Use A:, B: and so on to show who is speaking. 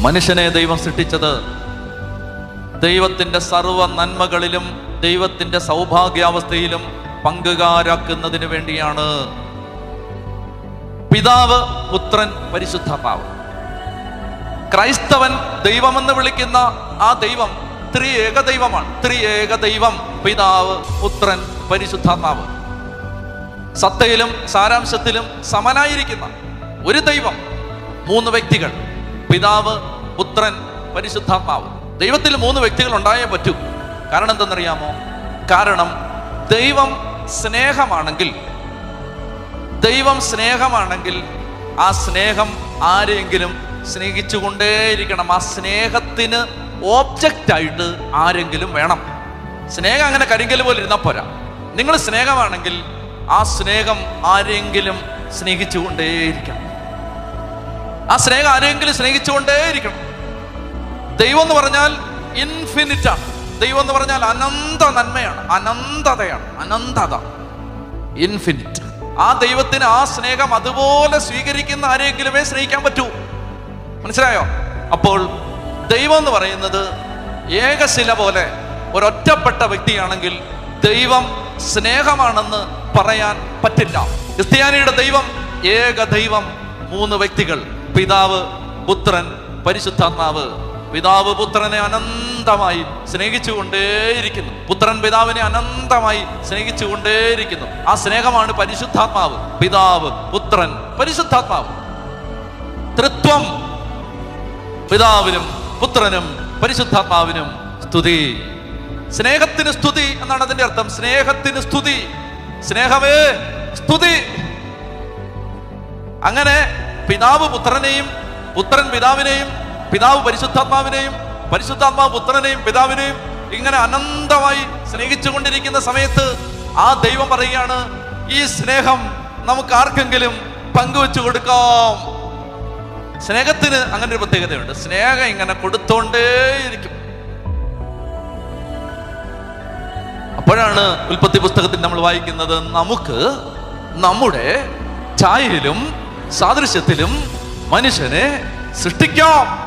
A: മനുഷ്യനെ ദൈവം സൃഷ്ടിച്ചത്. ദൈവത്തിന്റെ സർവ നന്മകളിലും ദൈവത്തിന്റെ സൗഭാഗ്യാവസ്ഥയിലും പങ്കുകാരാക്കുന്നതിന് വേണ്ടിയാണ്. പിതാവ് പുത്രൻ പരിശുദ്ധാത്മാവ്. ക്രൈസ്തവൻ ദൈവമെന്ന് വിളിക്കുന്ന ആ ദൈവം ത്രിയേക ദൈവമാണ്. ത്രിയേക ദൈവം പിതാവ് പുത്രൻ പരിശുദ്ധാത്മാവ്. സത്തയിലും സാരാംശത്തിലും സമനായിരിക്കുന്ന ഒരു ദൈവം മൂന്ന് വ്യക്തികൾ. പിതാവ് പുത്രൻ പരിശുദ്ധാത്മാവ്. ദൈവത്തിൽ മൂന്ന് വ്യക്തികൾ ഉണ്ടായേ പറ്റൂ. കാരണം എന്തെന്നറിയാമോ? കാരണം ദൈവം സ്നേഹമാണെങ്കിൽ ദൈവം സ്നേഹമാണെങ്കിൽ ആ സ്നേഹം ആരെങ്കിലും സ്നേഹിച്ചുകൊണ്ടേയിരിക്കണം. ആ സ്നേഹത്തിന് ഓബ്ജക്റ്റായിട്ട് ആരെങ്കിലും വേണം. സ്നേഹം അങ്ങനെ കരിങ്കൽ പോലെ ഇരുന്നാൽ പോരാ. നിങ്ങൾ സ്നേഹമാണെങ്കിൽ ആ സ്നേഹം ആരെങ്കിലും സ്നേഹിച്ചുകൊണ്ടേയിരിക്കണം. ആ സ്നേഹം ആരെങ്കിലും സ്നേഹിച്ചുകൊണ്ടേയിരിക്കണം. ദൈവം എന്ന് പറഞ്ഞാൽ ഇൻഫിനിറ്റ് ആണ്. ദൈവം എന്ന് പറഞ്ഞാൽ അനന്ത നന്മയാണ് അനന്തതയാണ്. അനന്തത. ഇൻഫിനിറ്റ് ആ ദൈവത്തിന് ആ സ്നേഹം അതുപോലെ സ്വീകരിക്കുന്ന ആരെങ്കിലുമേ സ്നേഹിക്കാൻ പറ്റൂ. മനസ്സിലായോ? അപ്പോൾ ദൈവം എന്ന് പറയുന്നത് ഏകശില പോലെ ഒരൊറ്റപ്പെട്ട വ്യക്തിയാണെങ്കിൽ ദൈവം സ്നേഹമാണെന്ന് പറയാൻ പറ്റില്ല. ക്രിസ്ത്യാനിയുടെ ദൈവം ഏക ദൈവം മൂന്ന് വ്യക്തികൾ. പിതാവ് പുത്രൻ പരിശുദ്ധാത്മാവ്. പിതാവ് പുത്രനെ അനന്തമായി സ്നേഹിച്ചുകൊണ്ടേയിരിക്കുന്നു. പുത്രൻ പിതാവിനെ അനന്തമായി സ്നേഹിച്ചുകൊണ്ടേയിരിക്കുന്നു. ആ സ്നേഹമാണ് പരിശുദ്ധാത്മാവ്. പിതാവ് പുത്രൻ പരിശുദ്ധാത്മാവ്. തൃത്വം പിതാവിനും പുത്രനും പരിശുദ്ധാത്മാവിനും സ്തുതി. സ്നേഹത്തിന് സ്തുതി എന്നാണ് അതിന്റെ അർത്ഥം. സ്നേഹത്തിന് സ്തുതി. സ്നേഹമേ സ്തുതി. അങ്ങനെ പിതാവ് പുത്രനെയും പുത്രൻ പിതാവിനെയും പിതാവ് പരിശുദ്ധാത്മാവിനെയും പരിശുദ്ധാത്മാവ് പുത്രനെയും പിതാവിനെയും ഇങ്ങനെ അനന്തമായി സ്നേഹിച്ചുകൊണ്ടിരിക്കുന്ന സമയത്ത് ആ ദൈവം പറയുകയാണ് ഈ സ്നേഹം നമുക്ക് ആർക്കെങ്കിലും പങ്കുവെച്ചു കൊടുക്കാം. സ്നേഹത്തിന് അങ്ങനെ ഒരു പ്രത്യേകതയുണ്ട്. സ്നേഹം ഇങ്ങനെ കൊടുത്തോണ്ടേയിരിക്കും അപ്പോഴാണ് ഉൽപ്പത്തി പുസ്തകത്തിൽ നമ്മൾ വായിക്കുന്നത് നമുക്ക് നമ്മുടെ ഛായയിലും സാദൃശ്യത്തിലും മനുഷ്യനെ സൃഷ്ടിക്കാം.